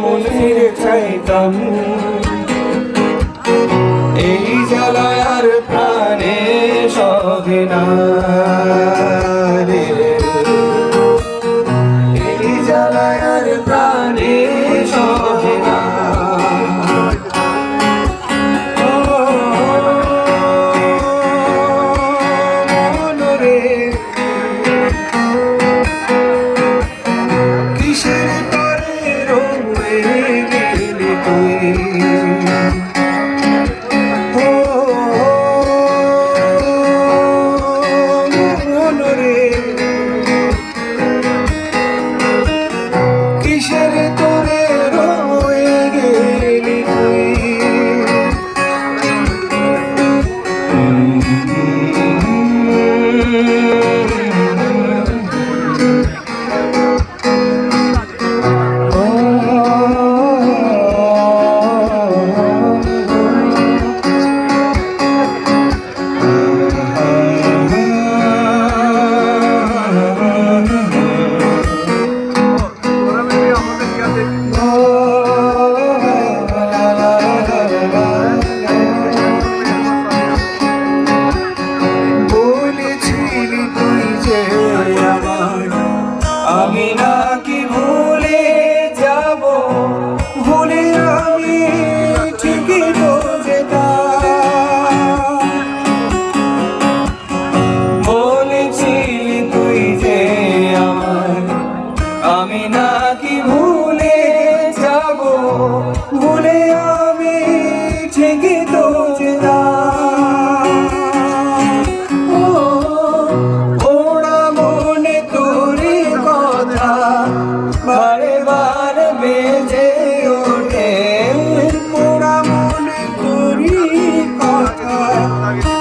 মুনির চাইতাম।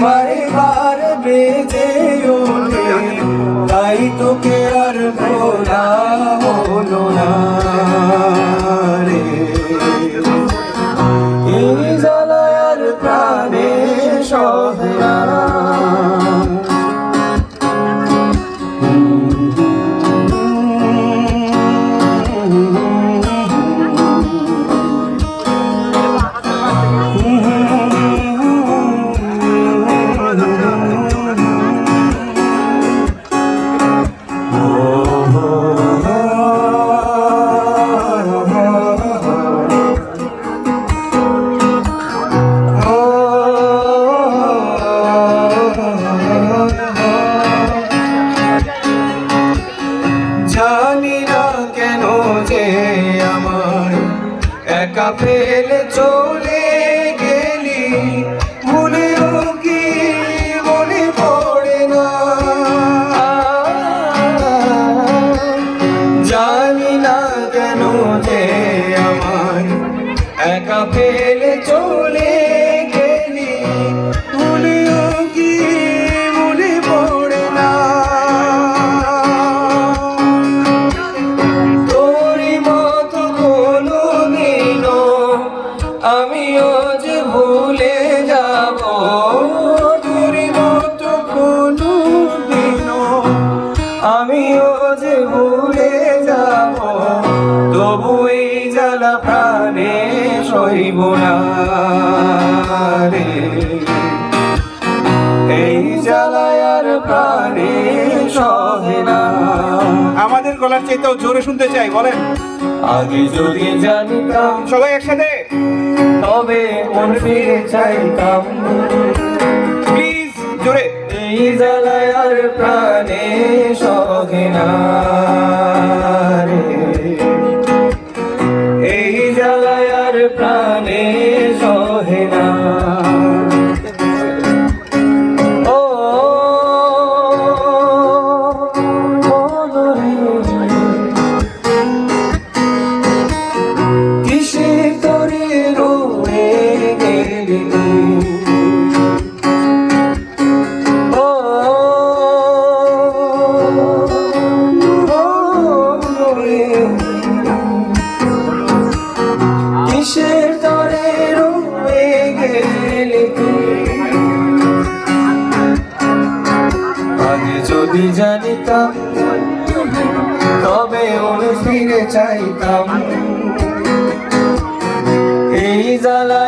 મારી બા ফেলে চলে গেলি, ভুলেও কি মনে পড়ে না? জানি না কেন যে আমার একা ফেলে চলে প্রাণে সইব না রে। এই জ্বালায়ার প্রাণে সহে না। আমাদের গলার চাইতেও জোরে শুনতে চাই বলেন। আগে যদি জানতাম সবাই একসাথে। তবে মন ফিরে চাইতাম। প্লিজ জোরে। এই জ্বালায়ার প্রাণে সহে না। আমার প্রাণে যদি জানিতাম তবে ওর ফিরে চাইতাম। এই জ্বালায়